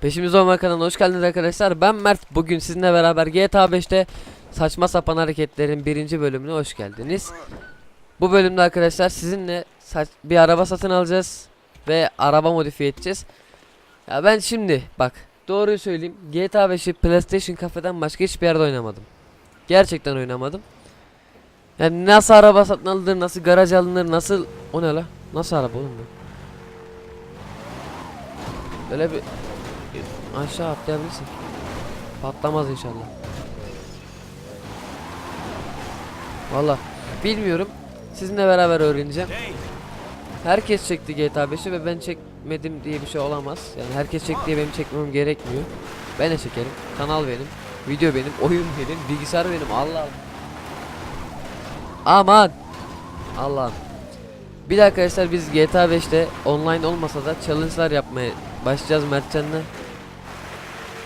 Peşimiz olma kanalına hoş geldiniz arkadaşlar. Ben Mert. Bugün sizinle beraber GTA 5'te saçma sapan hareketlerin birinci bölümüne hoş geldiniz. Bu bölümde arkadaşlar sizinle bir araba satın alacağız ve araba modifiye edeceğiz. Ya ben şimdi bak doğruyu söyleyeyim GTA 5'i PlayStation kafeden başka hiçbir yerde oynamadım. Gerçekten oynamadım. Yani nasıl araba satın alınır, nasıl garaj alınır, nasıl o ne la? Nasıl araba oğlum bu? Böyle bir aşağı atlayabilirsin. Patlamaz inşallah. Valla bilmiyorum. Sizinle beraber öğreneceğim. Herkes çekti GTA 5'i ve ben çekmedim diye bir şey olamaz. Yani herkes çekti diye benim çekmem gerekmiyor. Ben de çekerim. Kanal benim. Video benim. Oyun benim. Bilgisayar benim. Allah'ım. Aman. Allah'ım. Bir de arkadaşlar biz GTA 5'te online olmasa da challenge'lar yapmaya başlayacağız Mertcan'la.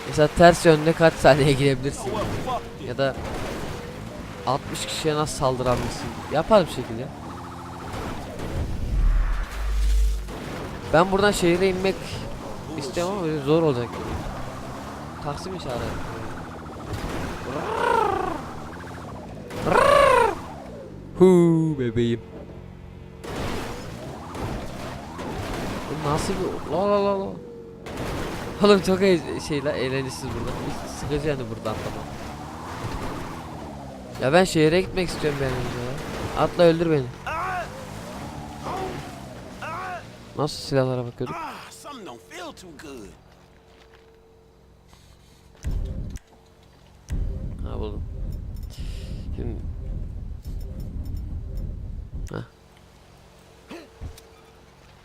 Mesela ters yönde kaç saniye girebilirsin ya da 60 kişiye nasıl saldırabilirsin yapar bir şekilde. Ben buradan şehire inmek istiyorum ama böyle zor olacak. Taksim işareti. Hu bebeğim. Bu nasıl bir la la la la. Oğlum çok e şey la eğlencesiz burada. Sıkıcı yani burada atlamak. Ya ben şehre gitmek istiyorum önce ya. Atla öldür beni. Nasıl silahlara bakıyorduk? Ah. Ha buldum. Şimdi Heh.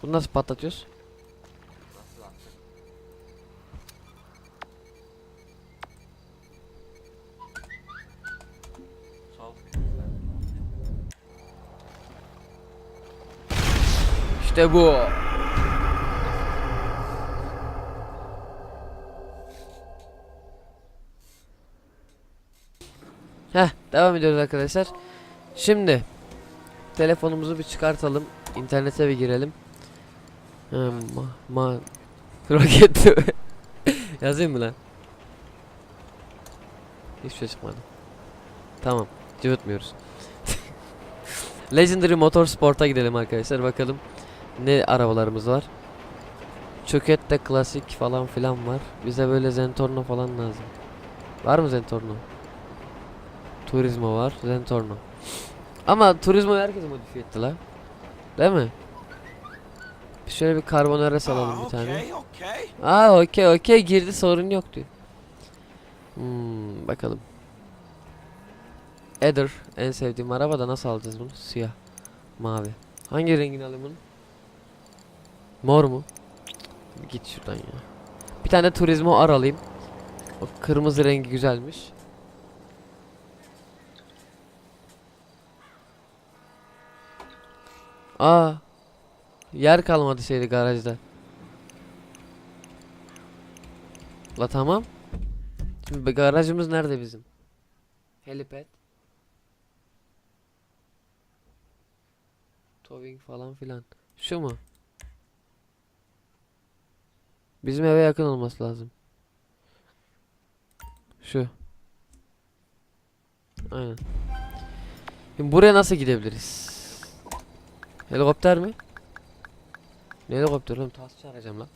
Bunu nasıl patlatıyoruz? İşte bu. Heh, devam ediyoruz arkadaşlar. Şimdi telefonumuzu bir çıkartalım. İnternete bir girelim. Ha, ma, ma roket yazayım mı lan? Hiçbir şey çıkmadı. Tamam, cıvıtmıyoruz. Legendary Motorsport'a gidelim arkadaşlar bakalım ne arabalarımız var. Çökette klasik falan filan var. Bize böyle Zentorno falan lazım. Var mı Zentorno? Turismo var, Zentorno. Ama Turismo herkes modifiye etti la. Değil mi? Bir Şöyle bir Carbonara salalım Ah, bir tane. okay, okay. Aa okey okey girdi sorun yok diyor. Hmm, bakalım. Eder en sevdiğim araba da nasıl alacağız bunu? Siyah. Mavi. Hangi rengini alayım bunu? Mor mu? Git şuradan ya. Bir tane de Turismo R alayım. O kırmızı rengi güzelmiş. Aa. Yer kalmadı şeyde garajda. La tamam. Şimdi garajımız nerede bizim? Helipad. Towing falan filan. Şu mu? Bizim eve yakın olması lazım. Şu. Aynen. Şimdi buraya nasıl gidebiliriz? Helikopter mi? Ne helikopter oğlum? Tas çağıracağım lan.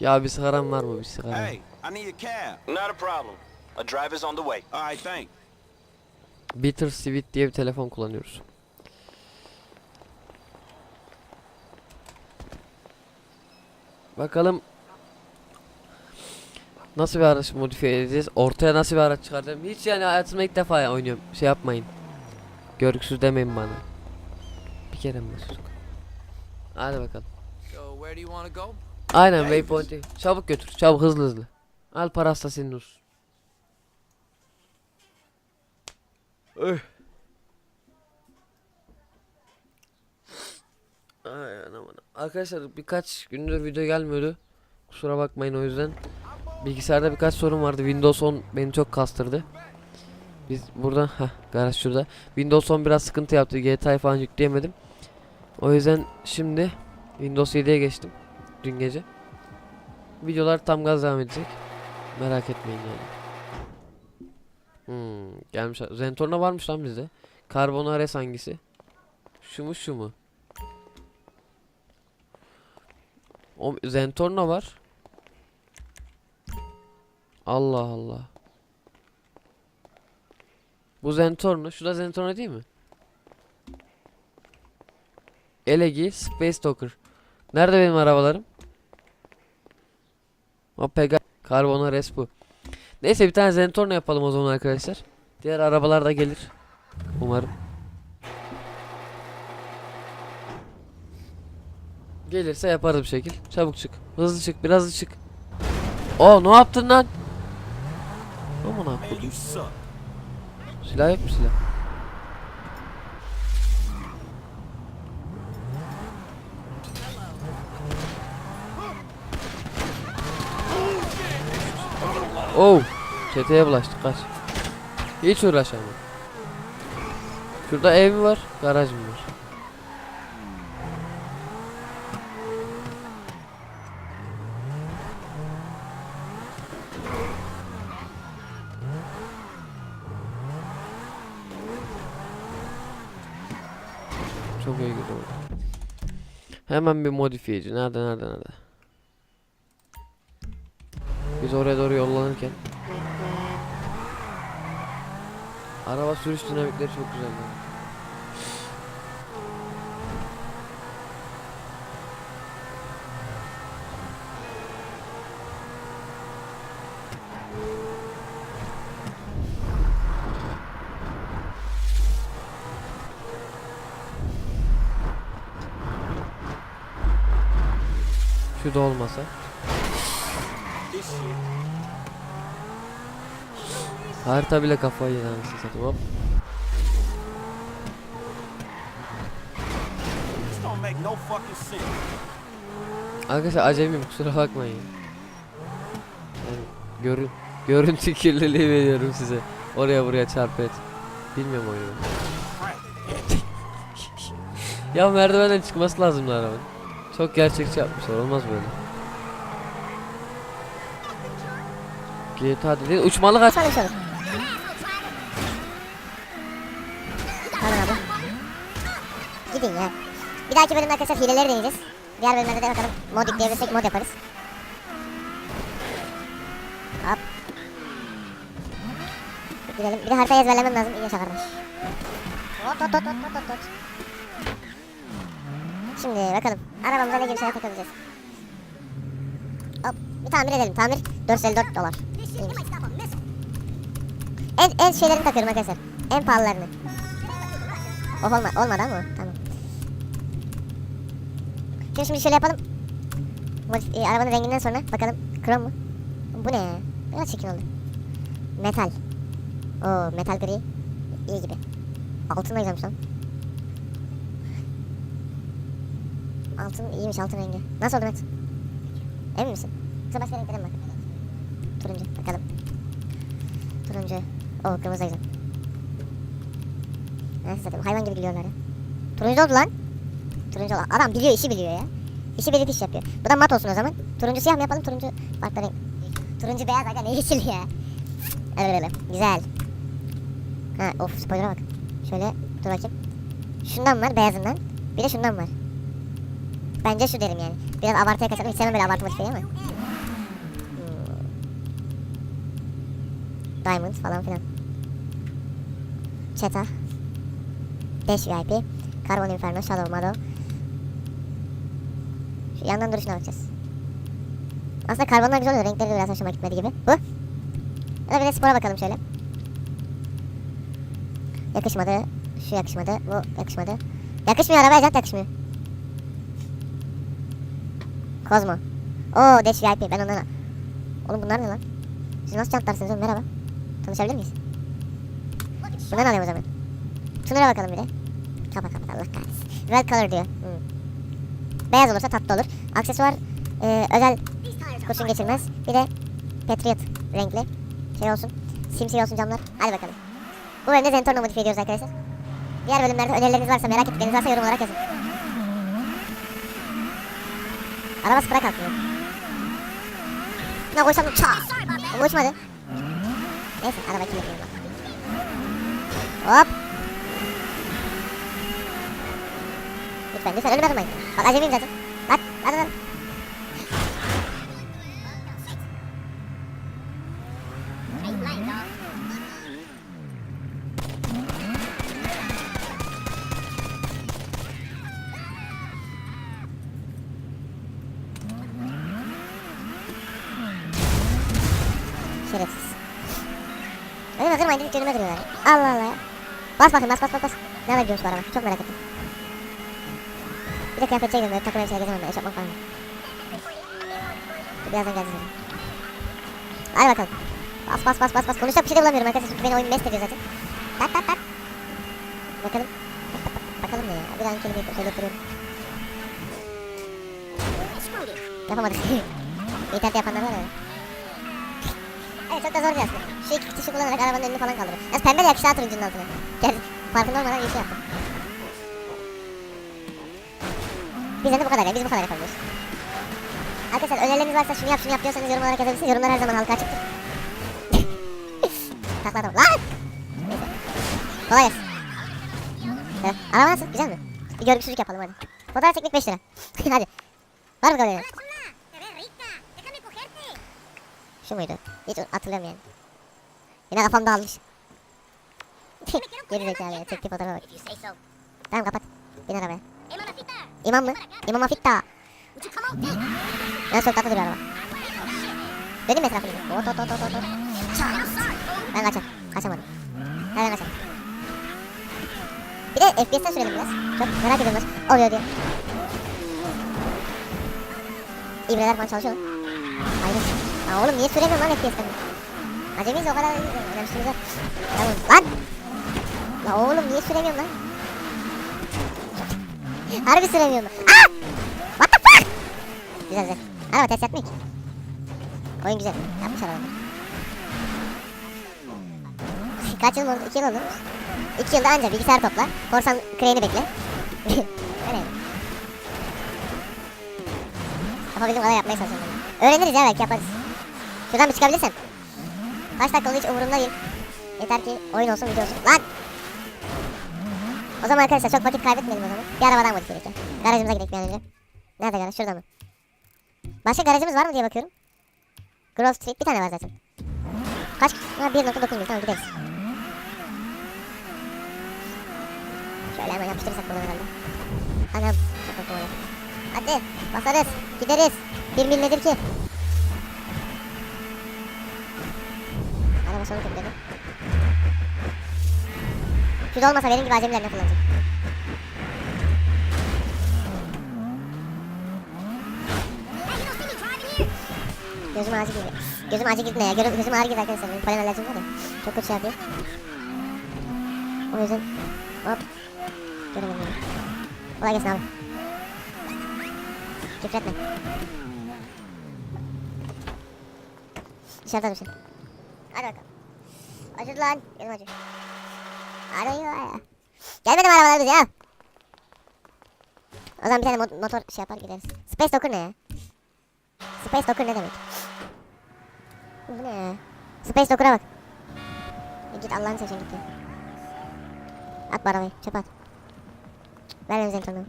Ya bir sigaram var mı bir sigara? Hey, I need a cab. Not a problem. A driver's on the way. All right, thanks. Bitter Sweet diye bir telefon kullanıyoruz. Bakalım nasıl bir araç modifiye edeceğiz? Ortaya nasıl bir araç çıkaracağım? Hiç yani hayatımda ilk defa oynuyorum. Şey yapmayın. Görgüsüz demeyin bana. Bir kere mi basıyorduk? Hadi bakalım. So where do you want to go? Aynen waypoint'i. Çabuk götür. Çabuk hızlı hızlı. Al parası da senin olsun. Öh. Ay anam anam. Arkadaşlar birkaç gündür video gelmiyordu. Kusura bakmayın o yüzden. Bilgisayarda birkaç sorun vardı. Windows 10 beni çok kastırdı. Biz burada ha garaj şurada. Windows 10 biraz sıkıntı yaptı. GTA falan yükleyemedim. O yüzden şimdi Windows 7'ye geçtim dün gece. videolar tam gaz devam edecek. Merak etmeyin yani. Hmm, gelmiş. Zentorna varmış lan bizde. Carbonares hangisi? Şu mu şu mu? O Zentorna var. Allah Allah. Bu Zentorno. Şu da Zentorno değil mi? Elegi, Space Talker. Nerede benim arabalarım? O Pega, Carbonares bu. Neyse bir tane Zentorno yapalım o zaman arkadaşlar. Diğer arabalar da gelir. Umarım. Gelirse yaparız bir şekil. Çabuk çık. Hızlı çık. Biraz hızlı çık. Aa ne yaptın lan? You suck. Silah yok mu silah? Oh, çeteye bulaştık kaç. Hiç uğraşamam. Şurada ev mi var, garaj mı var? Çok iyi gidiyor. Hemen bir modifiyeci. Nerede nerede nerede? Biz oraya doğru yollanırken. Araba sürüş dinamikleri çok güzel. ya. Da olmasa. Harita bile kafayı anasını satayım hop. Arkadaşlar acemiyim kusura bakmayın. Yani görün görüntü kirliliği veriyorum size. Oraya buraya çarpı et. Bilmiyorum oyunu. ya merdivenden çıkması lazımdı arabanın. Çok gerçekçi yapmışlar olmaz böyle. GTA dedi uçmalı kaç. Gidin ya. Bir dahaki bölümde arkadaşlar hileleri deneyeceğiz. Diğer bölümlerde de bakalım mod yükleyebilirsek mod yaparız. Hop. Gidelim. Bir de haritayı ezberlemem lazım. İyi yaşa kardeş. Ot ot ot ot ot ot. Şimdi bakalım. Arabamıza ne gibi şeyler takabileceğiz. Hop. Bir tamir edelim. Tamir 454 dolar. En, en şeylerini takıyorum arkadaşlar. En pahalılarını. Oh olma, olmadı ama tamam. Şimdi şimdi şöyle yapalım. Modif- e, arabanın renginden sonra bakalım. Krom mu? Bu ne ya? Biraz çirkin oldu. Metal. Oo metal gri. İyi gibi. Altın da güzelmiş lan. Altın iyiymiş altın rengi. Nasıl oldu Met? Emin misin? Yoksa başka renklere mi bak? Turuncu bakalım. Turuncu. O kırmızı da güzel. Neyse zaten hayvan gibi gülüyorlar ya. Turuncu oldu lan. Turuncu oldu. Adam biliyor işi biliyor ya. İşi bilir iş yapıyor. Bu da mat olsun o zaman. Turuncu siyah mı yapalım? Turuncu farklı renk. Turuncu beyaz aga ne yeşil ya. Öyle öyle. Güzel. Ha of spoiler'a bak. Şöyle dur bakayım. Şundan var beyazından. Bir de şundan var. Bence şu derim yani. Biraz abartıya kaçalım. Hiç sevmem böyle abartı modifiyeyi ama. Hmm. Diamond falan filan. Çeta. Dash VIP. Carbon Inferno. Shadow Mado. Şu yandan duruşuna bakacağız. Aslında karbonlar güzel oluyor. Renkleri de biraz hoşuma gitmedi gibi. Bu. Hadi bir de spora bakalım şöyle. Yakışmadı. Şu yakışmadı. Bu yakışmadı. Yakışmıyor arabaya jant yakışmıyor. Kozmo. Oo Dash VIP. Ben ondan... Oğlum bunlar ne lan? Siz nasıl jantlarsınız oğlum? Merhaba. Tanışabilir miyiz? Bundan alayım o zaman. Şunlara bakalım bir de. Kapa kapa Allah kahretsin. Red color diyor. Hmm. Beyaz olursa tatlı olur. Aksesuar e, özel kurşun geçirmez. Bir de Patriot renkli şey olsun. Simsiyah olsun camlar. Hadi bakalım. Bu bölümde Zentorno modifiye ediyoruz arkadaşlar. Diğer bölümlerde önerileriniz varsa merak ettikleriniz varsa yorum olarak yazın. Araba sıfıra kalkmıyor. Altına koysam çat. Ama uçmadı. Neyse araba kirletiyor bak. Hop. Lütfen lütfen önüme durmayın. Bak acemiyim zaten. Lan lan lan. Şerefsiz. Önüme kırmayın dedik önüme kırıyorlar. Allah Allah ya. Bas bakayım bas bas bas bas. Ne kadar gidiyormuş bu araba? Çok merak ettim. Bir de kıyafetçiye gidelim. Böyle takım elbiseyle gezemem ben. Eşofman falan. Birazdan geleceğiz. Hadi bakalım. Bas bas bas bas bas. Konuşacak bir şey de bulamıyorum arkadaşlar. Beni oyun mest ediyor zaten. Tak tak tak. Bakalım. Bakalım ne ya. Bir an kelimeyi söyleyip duruyorum. Yapamadık. İnternette yapanlar var ya. Evet çok da zor bir aslında. Şu iki tuşu kullanarak arabanın önünü falan kaldırıyor. Yalnız pembe de yakıştı ha turuncunun altına. Gerçi farkında olmadan bir şey yaptım. Bizden de bu kadar ya. Biz bu kadar yapabiliyoruz. Arkadaşlar önerileriniz varsa şunu yap şunu yap diyorsanız yorum olarak yazabilirsiniz. Yorumlar her zaman halka açıktır. Takla adam. Lan! Neyse. Kolay gelsin. Evet. Araba nasıl? Güzel mi? Bir görgüsüzlük yapalım hadi. Fotoğraf çekmek 5 lira. hadi. Var mı kalıyor? Şu muydu? Hiç hatırlamıyorum yani. Yine kafam dağılmış. Geri zekalı ya. Çektiği fotoğrafa bak. Tamam kapat. Bin arabaya. İmam mı? İmam Afitta. Ben çok tatlı duruyor araba. Döneyim mi etrafını? Ot ot ot ot ot. ot. Ben kaçam. Kaçamadım. Nereden kaçam? Bir de FPS'ten sürelim biraz. Çok merak ediyorum nasıl oluyor diye. İbreler falan çalışıyor lan. Hayır. Aa oğlum niye süremiyorum lan FPS'ten? Acemiyiz o kadar yok. Tamam. Lan! La oğlum niye süremiyorum lan? Harbi süremiyorum. Aa! What the fuck? Güzel güzel. Araba test yapmıyor ki. Oyun güzel. Yapmış araba. Kaç yıl oldu? İki yıl oldu. İki yılda anca bilgisayar topla. Korsan kreni bekle. Öyle. Yapabildiğim kadar yapmaya çalışıyorum. Öğreniriz ya belki yaparız. Şuradan bir çıkabilirsem. Kaç dakika oldu hiç umurumda değil. Yeter ki oyun olsun video olsun. Lan! O zaman arkadaşlar çok vakit kaybetmeyelim o zaman. Bir arabadan vakit gerekiyor. Garajımıza gidelim bir an önce. Nerede garaj? Şurada mı? Başka garajımız var mı diye bakıyorum. Grove Street bir tane var zaten. Kaç? Ha 1.9 mil tamam gideriz. Şöyle hemen yapıştırırsak bunu herhalde. Anam. Hadi basarız. Gideriz. Bir mil nedir ki? Sonu kırdı. Şurada olmasa benim gibi acemiler ne kullanacak? Gözüm ağrı girdi. Gözüm ağrı girdi ne ya? Gözüm, gözüm ağrı girdi arkadaşlar. Benim polen alerjim var ya. Çok kötü şey yapıyor. O yüzden hop. Göremedim beni. Kolay gelsin abi. Küfretme. Dışarıda dursun. Hadi bakalım. Acıdı lan. Gözüm acıyor. Arıyor ya. Gelmedi mi arabalarımız ya? O zaman bir tane mo- motor şey yapar gideriz. Space Docker ne ya? Space Docker ne demek? Bu ne ya? Space Docker'a bak. Ya git Allah'ını seversen git ya. At bu arabayı. Çöpe at. Ver benim zentonluğu.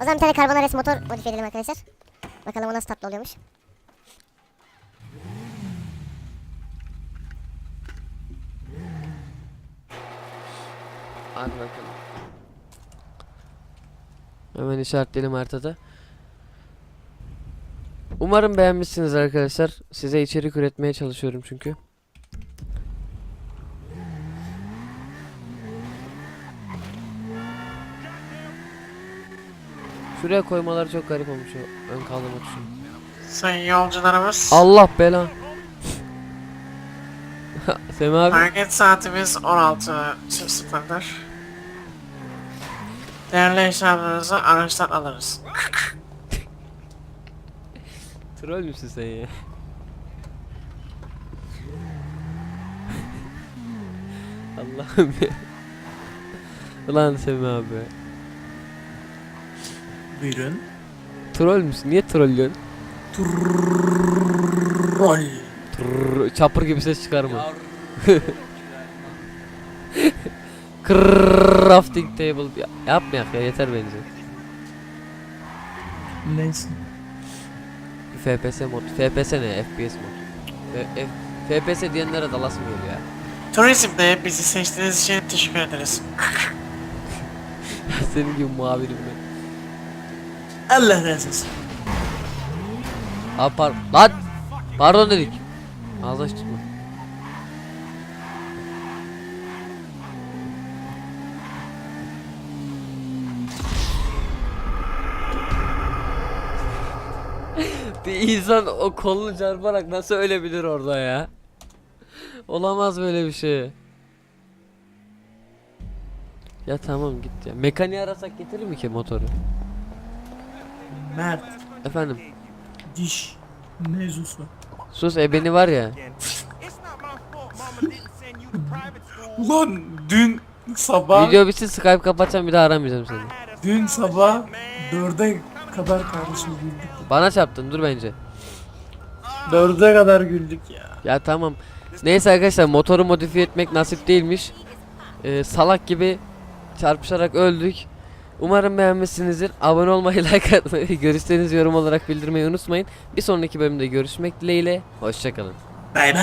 O zaman bir tane Carbonares motor modifiye edelim arkadaşlar. Bakalım o nasıl tatlı oluyormuş. Hadi bakalım. Hemen işaretleyelim haritada. Umarım beğenmişsiniz arkadaşlar. Size içerik üretmeye çalışıyorum çünkü. Şuraya koymaları çok garip olmuş o ön kaldırma tuşunu. Sayın yolcularımız, Allah bela. Semih abi. hareket saatimiz 16.00'dır. Değerli eşyalarınızı araçtan alırız. Troll müsün sen ya? Allah'ım ya. Ulan Semih abi. Buyurun. troll müsün? Niye trollüyorsun? Rol. Trrr, çapır gibi ses çıkarma. Crafting table ya, yapmayak ya yeter bence. Neyse. FPS mod. FPS ne? FPS mod. F- F- FPS diyenlere dalasım geliyor ya. Turizmde bizi seçtiğiniz için teşekkür ederiz. Senin gibi muhabirim ben. Allah razı olsun. Abi par lan pardon dedik. Ağzı aç tutma. Bir insan o kolunu çarparak nasıl ölebilir orada ya? Olamaz böyle bir şey. Ya tamam git ya. Mekaniği arasak getirir mi ki motoru? Mert. Efendim. Diş. Mevzusu. Sus ebeni var ya. Ulan dün sabah Video bitsin Skype kapatacağım bir daha aramayacağım seni. dün sabah dörde kadar kardeşim güldük. Bana çarptın dur bence. Dörde kadar güldük ya. Ya tamam. Neyse arkadaşlar motoru modifiye etmek nasip değilmiş. Ee, salak gibi çarpışarak öldük. Umarım beğenmişsinizdir. Abone olmayı, like atmayı, görüşlerinizi yorum olarak bildirmeyi unutmayın. Bir sonraki bölümde görüşmek dileğiyle. Hoşçakalın. Bay bay.